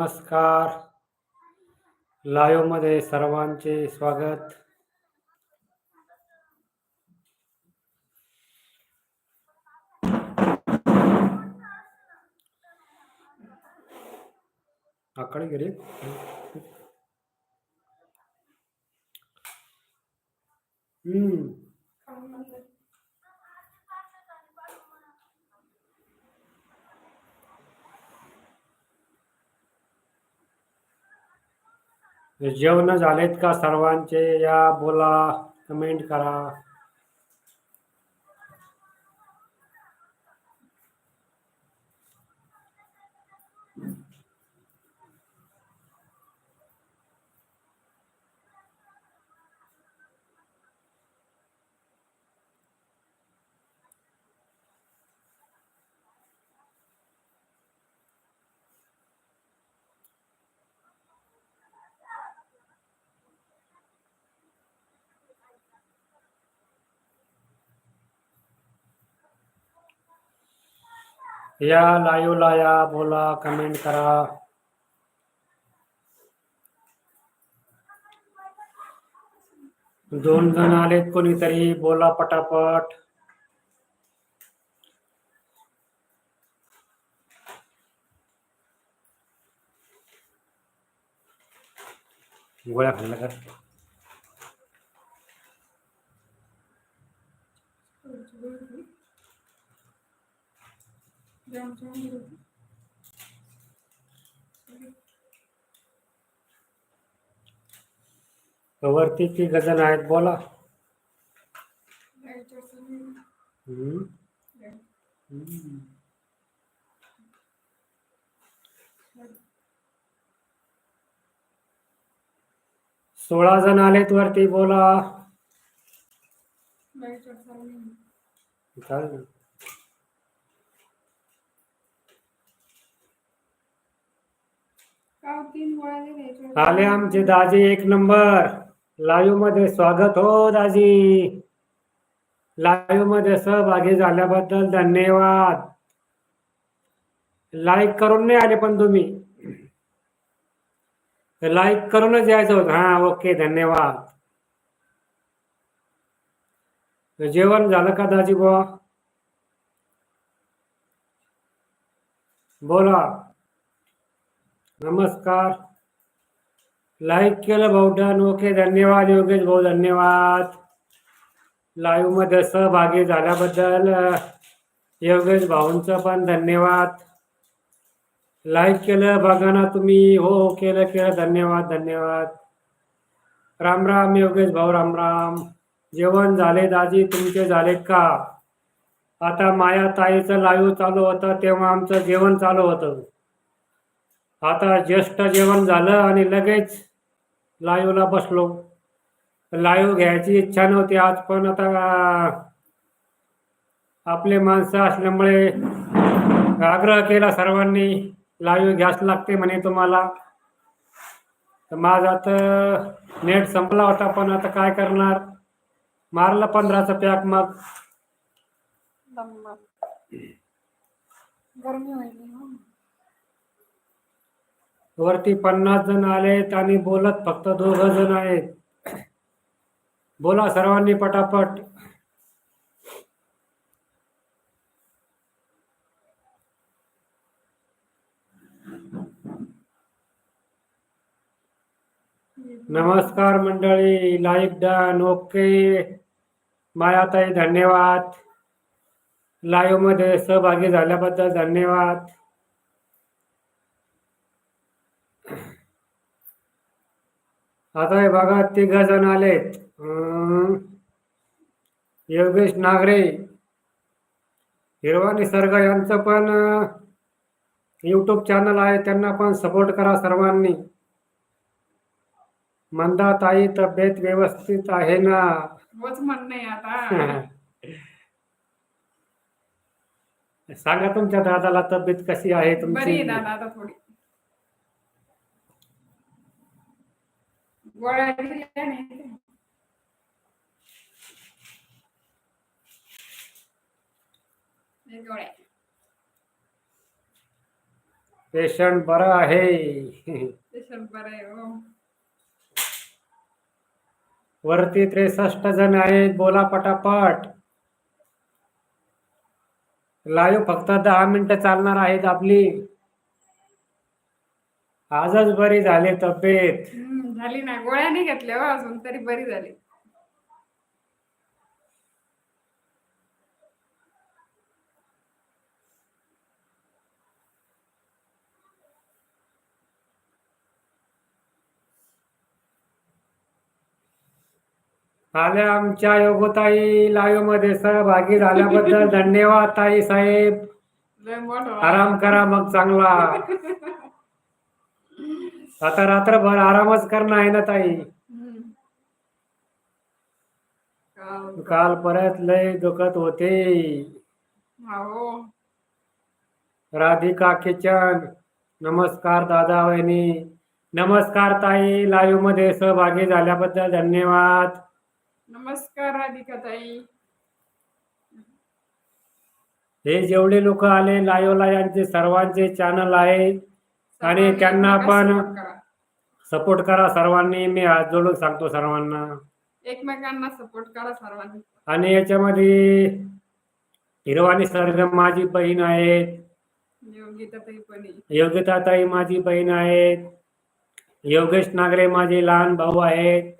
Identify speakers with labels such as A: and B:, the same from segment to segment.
A: नमस्कार. लाईव्हमध्ये सर्वांचे स्वागत. आकडे गेले. हम्म. जेवण झालेत का सर्वांचे या बोला कमेंट करा. या लाईव्हला लाया, बोला, कमेंट करा। दोन जण आलेत कोणीतरी, बोला पटापट। गोळ्या खाल्ल्या का? वरती ती गजन आहेत बोला. सोळा जण आलेत वरती बोला. चालेल. आले आमचे दाजी एक नंबर. लाईव्हमध्ये स्वागत हो दाजी. लाईव्हमध्ये सहभागी झाल्याबद्दल धन्यवाद. लाईक करून नाही आले पण तुम्ही. लाईक करूनच यायचं होत. हा ओके धन्यवाद. जेवण झालं का दाजी बुवा? बोला. नमस्कार. लाईक केलं भाऊ डन ओके धन्यवाद योगेश भाऊ धन्यवाद. लाईव्हमध्ये सहभागी झाल्याबद्दल योगेश भाऊंचं पण धन्यवाद. लाईक केलं बघा ना तुम्ही. हो हो केलं केलं. धन्यवाद धन्यवाद. राम राम योगेश भाऊ राम राम. जेवण झाले दाजी तुमचे झाले का? आता माया ताईचं लाईव्ह चालू होतं तेव्हा आमचं जेवण चालू होतं. आता ज्येष्ठ जेवण झालं आणि लगेच लाईव्हला बसलो. लाईव्ह घ्यायची इच्छा नव्हती आज पण आता आपले माणसं असल्यामुळे आग्रह केला सर्वांनी लाईव्ह घ्यास लागते म्हणे तुम्हाला. तर माझा तर नेट संपला होता पण आता काय करणार? मारलं पंधराचं पॅक मग.
B: गरमी
A: वरती पन्नास जण आलेत आणि बोलत फक्त दोघ जण आहेत. बोला सर्वांनी पटापट. नमस्कार मंडळी लाईक डन ओके. मायाताई धन्यवाद. लाईव्हमध्ये सहभागी झाल्याबद्दल धन्यवाद. आता हे बघा तिघ जण आलेत. योगेश नागरे हिरवा निसर्ग यांचं पण यूट्यूब चॅनल आहे. त्यांना पण सपोर्ट करा सर्वांनी. मंदा ताई तब्येत व्यवस्थित आहे ना?
B: आता.
A: सांगा तुमच्या दादाला तब्येत कशी आहे तुमची?
B: दादा थोडी. नाही
A: पेशंट बरं आहे.
B: पेशंट बरं आहे हो.
A: वरती त्रेसष्ट जण आहेत बोला पटापट. लाईव्ह फक्त दहा मिनिटं चालणार आहेत आपली. आजच बरी झाली तब्येत.
B: झाली ना गोळ्या नाही घेतल्या हो अजून तरी बरी झाली.
A: आल्या आमच्या योगताई लाईव्हमध्ये सहभागी झाल्याबद्दल धन्यवाद ताई साहेब. आराम करा मग चांगला. आता रात्रभर आरामच करणं आहे ना ताई.
B: काल-
A: परत लय दुखत होते. राधिका किचन नमस्कार दादा वहिनी. नमस्कार ताई लाईव्हमध्ये सहभागी झाल्याबद्दल धन्यवाद.
B: नमस्कार राधिका ताई.
A: हे जेवढे लोक आले लाईव्हला यांचे सर्वांचे चॅनल आहे. आणि त्यांना पण. सपोर्ट करा. सर्वांनी. मी हात जोडून सांगतो सर्वांना.
B: एकमेकांना सपोर्ट करा सर्वांनी.
A: आणि याच्यामध्ये हिरवानी सर्ग माझी बहीण
B: आहे.
A: योगिता ताई माझी बहीण आहेत योगेश नागरे माझे लहान भाऊ आहेत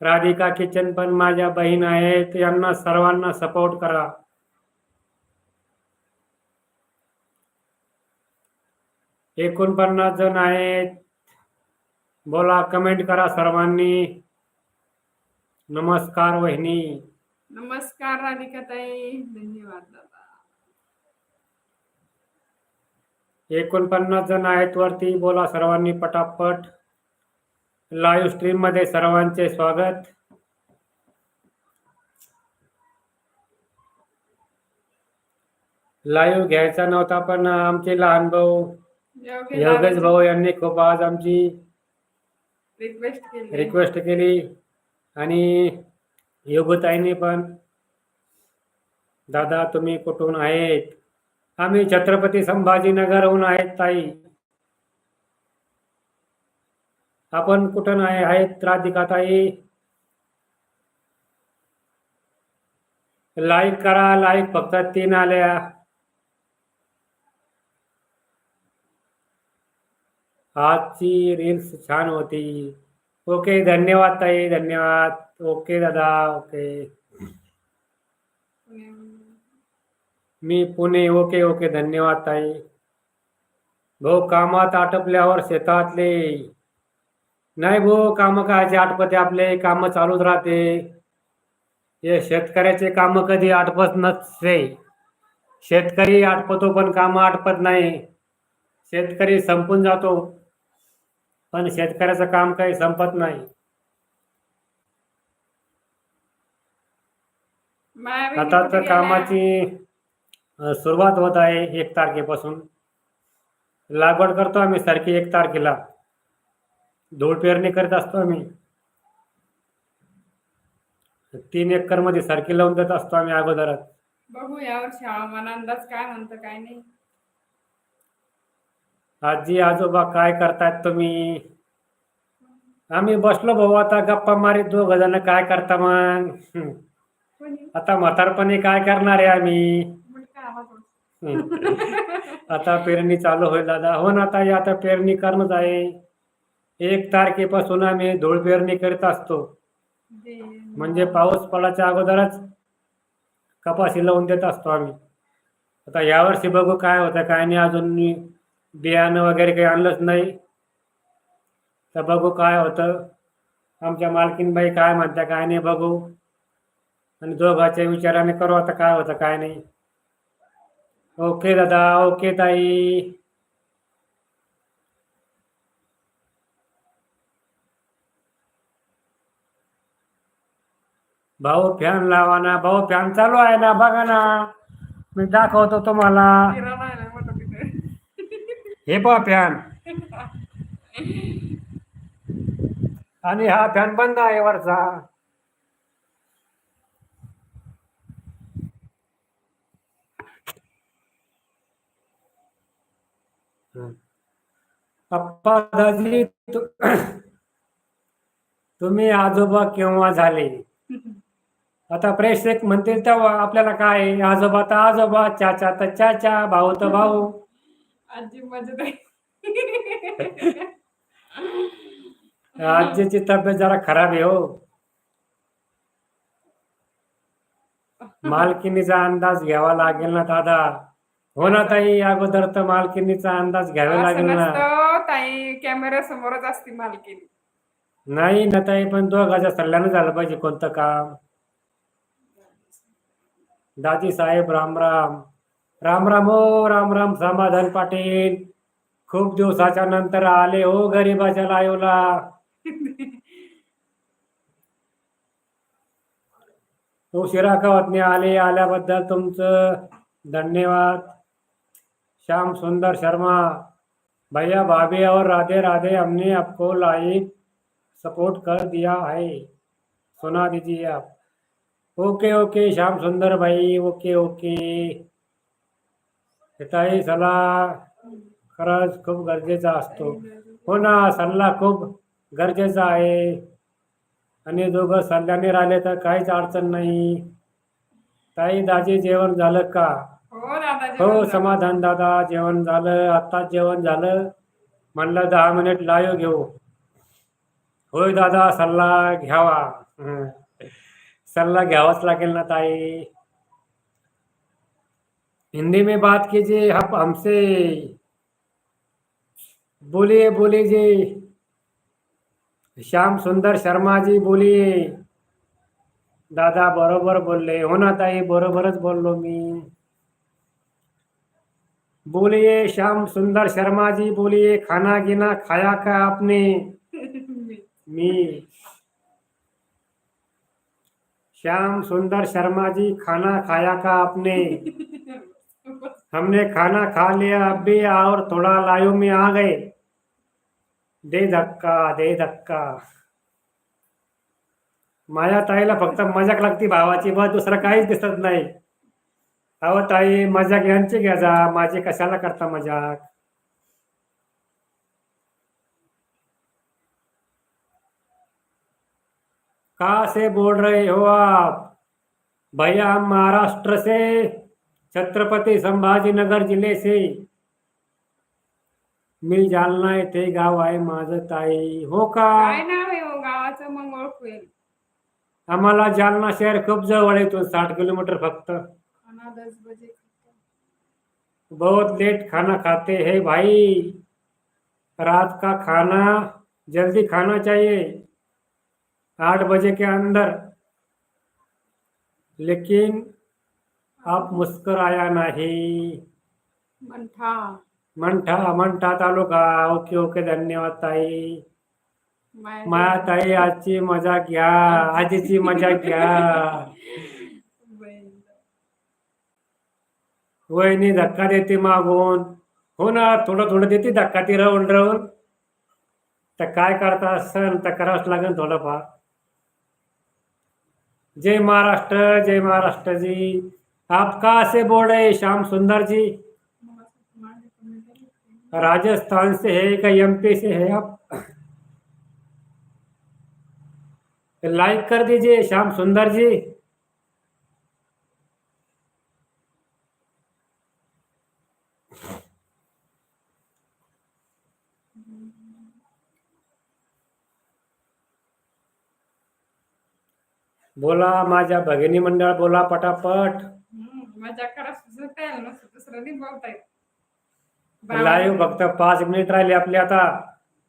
A: राधिका किचन पण माझ्या बहीण आहेत यांना सर्वांना सपोर्ट करा. एकोणपन्नास जण आहेत. बोला कमेंट करा सर्वांनी. नमस्कार वहिनी.
B: नमस्कार राधिका ताई धन्यवाद दादा.
A: एकोणपन्नास जण आहेत वरती. बोला सर्वांनी पटापट. लाईव्ह स्ट्रीममध्ये सर्वांचे स्वागत. लाईव्ह घ्यायचा नव्हता पण आमचे लहान भाऊ योगेश भाऊ यांनी खूप आज आमची
B: रिक्वेस्ट केली.
A: रिक्वेस्ट केली. आणि योगताईंनी पण दादा तुम्ही कुठून आहेत? आम्ही छत्रपती संभाजीनगरहून आहेत ताई. आपण कुठून आहे आहेत राधिका ताई? लाईक करा लाईक फक्त तीन आल्या. आजची रील्स छान होती. ओके धन्यवाद ताई धन्यवाद. ओके दादा ओके मी पुणे ओके ओके धन्यवाद ताई. भाऊ कामात आटपल्यावर शेतातले. नाही भाऊ काम करायचे आटपते आपले काम चालूच राहते. हे शेतकऱ्याचे काम कधी आटपत नसते. शेतकरी आटपतो पण काम आटपत नाही. शेतकरी संपून जातो. पण शेतकऱ्याचं काम काही संपत नाही. आता तर? कामाची सुरुवात होत आहे एक तारखेपासून. लागवड करतो आम्ही सारखी एक तारखेला. धूळ पेरणी करत असतो आम्ही. तीन एकरमध्ये सारखी लावून देत असतो आम्ही अगोदरच.
B: बघू यावर्षी हवामान अंदाज काय म्हणतं काय नाही.
A: आजी आजोबा काय करतायत तुम्ही? आम्ही बसलो भाऊ आता गप्पा मारीत दोघ जण काय करता मग? आता म्हातारपणी काय करणार आहे आम्ही? आता पेरणी चालू होईल दादा. हो ना आता आता पेरणी करणंच आहे. एक तारखेपासून आम्ही धूळ पेरणी करत असतो. म्हणजे पाऊस पडायच्या अगोदरच कपाशी लावून देत असतो आम्ही. आता यावर्षी बघू काय होतं काय नाही अजून. बियाणं वगैरे काही आणलंच नाही. तर बघू काय होतं. आमच्या मालकीनबाई काय म्हणत्या काय नाही बघू. आणि दोघांच्या विचाराने करू आता काय होतं काय नाही. ओके दादा ओके ताई. भाऊ फॅन लावा ना भाऊ फॅन चालू आहे ना बघा ना. मी दाखवतो तुम्हाला
B: किराणा आहे ना मोठा तिथे
A: हे पहा फॅन आणि हा फॅन बंद आहे वरचा हं. अप्पा दाजी तु- तुम्ही आजोबा केव्हा झाले आता प्रेक्षक म्हणतील तेव्हा आपल्याला काय आहे? आजोबा तर आजोबा चाचा तर चाचा भाऊ तर भाऊ
B: आजी मजेत आहे
A: आजीची तब्येत जरा खराब आहे हो. मालकिनीचा अंदाज घ्यावा लागेल ना दादा. हो ना ताई? अगोदर तर मालकिनीचा अंदाज घ्यावा लागेल ना.
B: नसतं ताई. कॅमेरा समोरच असते मालकीन.
A: नाही ना ताई पण दोघाच्या सल्ल्यानं झालं पाहिजे कोणतं काम. दादी साहेब राम राम. राम राम हो राम राम समाधान पाटील. खूप दिवसाच्या नंतर आले हो गरीबाच्या लाईवला. उशिरा कवतने आले आल्याबद्दल तुमचं धन्यवाद. श्याम सुंदर शर्मा भैया भाभी और राधे राधे हमने आपको लाइक सपोर्ट कर दिया है। सुना दीजिए आप। ओके ओके श्याम सुंदर भाई ओके ओके। ताई सल्ला खरंच खूप गरजेचा असतो. हो ना सल्ला खूप गरजेचा आहे. आणि दोघं सल्ल्याने राहिले तर काहीच अडचण नाही. ताई दाजी जेवण झालं का?
B: हो दादा
A: हो. समाधान दादा जेवण झालं. आत्ताच जेवण झालं. म्हणलं दहा मिनिट लाईव्ह घेऊ. होय दादा सल्ला घ्यावा. सल्ला घ्यावाच लागेल ना ताई. हिंदी में बात कीजिए आप हमसे बोलिए बोलिए जी। श्याम सुंदर शर्मा जी बोलिए। दादा बरोबर बोलले हो ना ताई बरोबरच बोललो मी। बोलिए श्याम सुंदर शर्मा जी बोलिए खाना गिना खाया का आपने? मी। श्याम सुंदर शर्मा जी खाना खाया का आपने? हमने खाना खा लिया अभी और थोड़ा लाइव में आ गए। दे धक्का दे धक्का। माझ्या ताईला फक्त मजाक लागती भावाची बस दुसरं काहीच दिसत नाही. अहो ताई मजाक यांची घ्या जा माझे कशाला करता मजाक? का से बोल रहे हो आप? भैया हम महाराष्ट्र से छत्रपती संभाजीनगर जिल्हे से मी जालना येथे गाव आहे माझं ताई. हो का?
B: काय नाव आहे हो गावाचं? मग
A: आम्हाला जालना शहर खूप जवळ आहे इथून साठ किलोमीटर फक्त.
B: खाना दस बजे खाता.
A: बहुत लेट खाना खाते हैं भाई. रात का खाना? जल्दी खाना चाहिए. आठ बजे के अंदर। लेकिन आप मुस्कुराया नहीं।
B: मंठा।
A: मंठा मंठा तालुका ओके ओके धन्यवाद ताई।
B: माया
A: ताई। आजची मजा घ्या आजीची मजा घ्या. वहिनी धक्का देते मागून। हो ना थोडं थोडं देते धक्का ती राहून राहून तर काय करता सण तर करावंच लागेल थोडंफार। जय महाराष्ट्र जय महाराष्ट्र जी आप कहाँ से बोल रहे हैं? श्याम सुंदर जी. राजस्थान से है का एमपी से है आप? लाइक कर दीजिए श्याम सुंदर जी। बोला माझ्या भगिनी मंडळ बोला पटापट।
B: मजा करा दुसरं येत.
A: लाईव्ह फक्त पाच मिनिट राहिले आपले आता.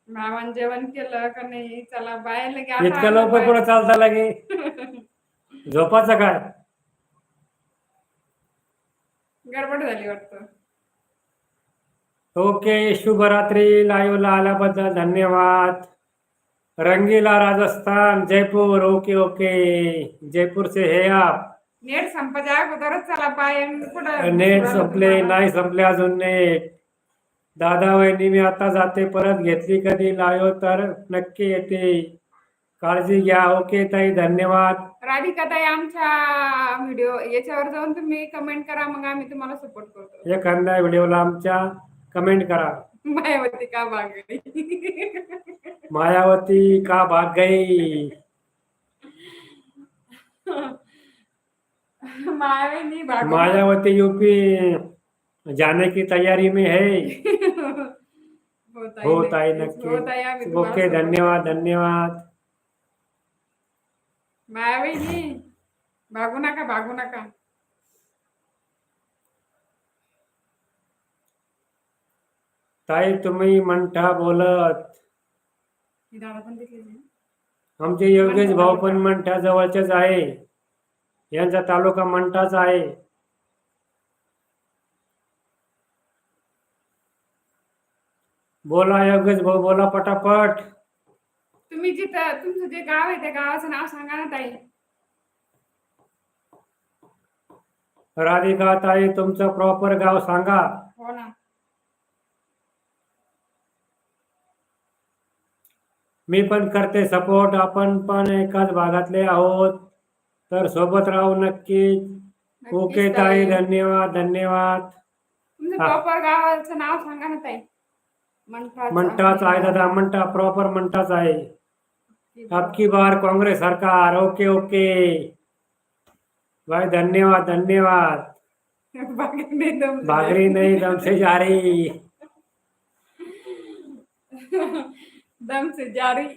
B: मामान जेवण केलं का नाही? चला बाय लगे आता
A: इतकं
B: आलो
A: लवकर पुढे चालता लागे. झोपाचं काय
B: गडबड झाली वाटतं.
A: ओके शुभरात्री. लाईव्हला आल्याबद्दल धन्यवाद. रंगीला राजस्थान जयपूर. Okay okay. जयपूर से है आप
B: नेट संपायच्या अगोदरच चला कुठं
A: नेट संपले नाही संपले अजून नेट. दादा वहिनी मी आता जाते परत घेतली कधी लाईव्ह तर नक्की येते. काळजी घ्या ओके ताई धन्यवाद.
B: राधिका ताई आमच्या व्हिडिओ याच्यावर जाऊन तुम्ही कमेंट करा मग आम्ही तुम्हाला सपोर्ट करतो.
A: एखाद्या व्हिडिओला आमच्या कमेंट करा.
B: मायावती का बागडी
A: मायावती का भाग गई
B: मायावती
A: यूपी जाने की तैयारी में है।
B: हो ताई,
A: हो नक्की ओके धन्यवाद धन्यवाद।
B: मायावती भागू नका भागू नका
A: ताई तुम्ही म्हणता बोलत? आमचे योगेश भाऊ पण मंठा जवळचेच आहे. यांचा तालुका मंठाच आहे. बोला योगेश भाऊ बोला पटापट.
B: तुम्ही जिथं तुमचं जे गाव आहे त्या गावाचं नाव सांगा ना ताई.
A: राधिका ताई तुमचं प्रॉपर गाव सांगा.
B: हो ना.
A: मी पण करते सपोर्ट आपण पण एकाच भागातले आहोत. तर सोबत राहू नक्कीच ओके ताई. धन्यवाद धन्यवाद.
B: तुमचं
A: हा.
B: प्रॉपर गावाचं नाव सांगा ना ताई. मंठाचं.
A: मंठाच आहे दादा मंठा प्रॉपर मंठाच आहे. आपकी बार कांग्रेस सरकार ओके ओके. भाई धन्यवाद धन्यवाद.
B: दम
A: भागरी नहीं दम से जारी.
B: दम से जारी.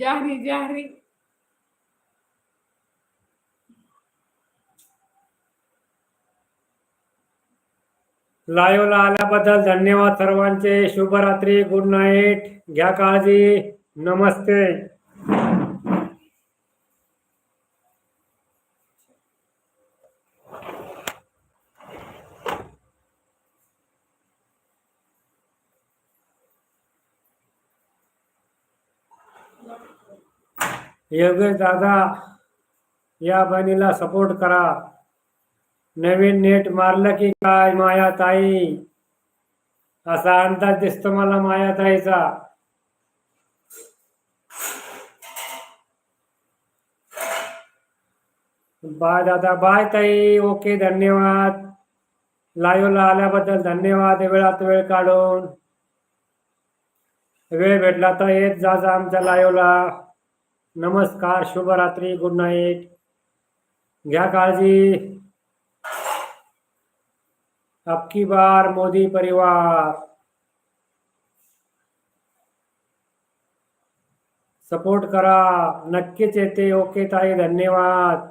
B: जारी जारी
A: लाईव्हला आल्याबद्दल धन्यवाद सर्वांचे. शुभरात्री गुड नाईट. घ्या काळजी. नमस्ते. योगेश दादा या बहिणीला सपोर्ट करा. नवीन नेट मारलं की काय माया ताई असा अंदाज दिसतो मला माया ताईचा बाय दादा बाय ताई. ओके धन्यवाद. लाईव्हला आल्याबद्दल धन्यवाद. वेळात वेळ काढून. वेळ भेटला तर येत जा आमच्या लाईव्हला. नमस्कार शुभ शुभरात्री गुड नाईट घ्या काळजी अबकी बार, मोदी परिवार। सपोर्ट करा। नक्कीच येते ओके ताई, धन्यवाद।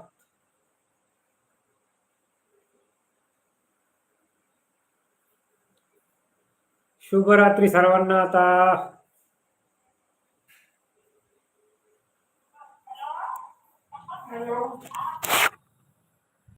A: शुभरात्री सर्वांना आता।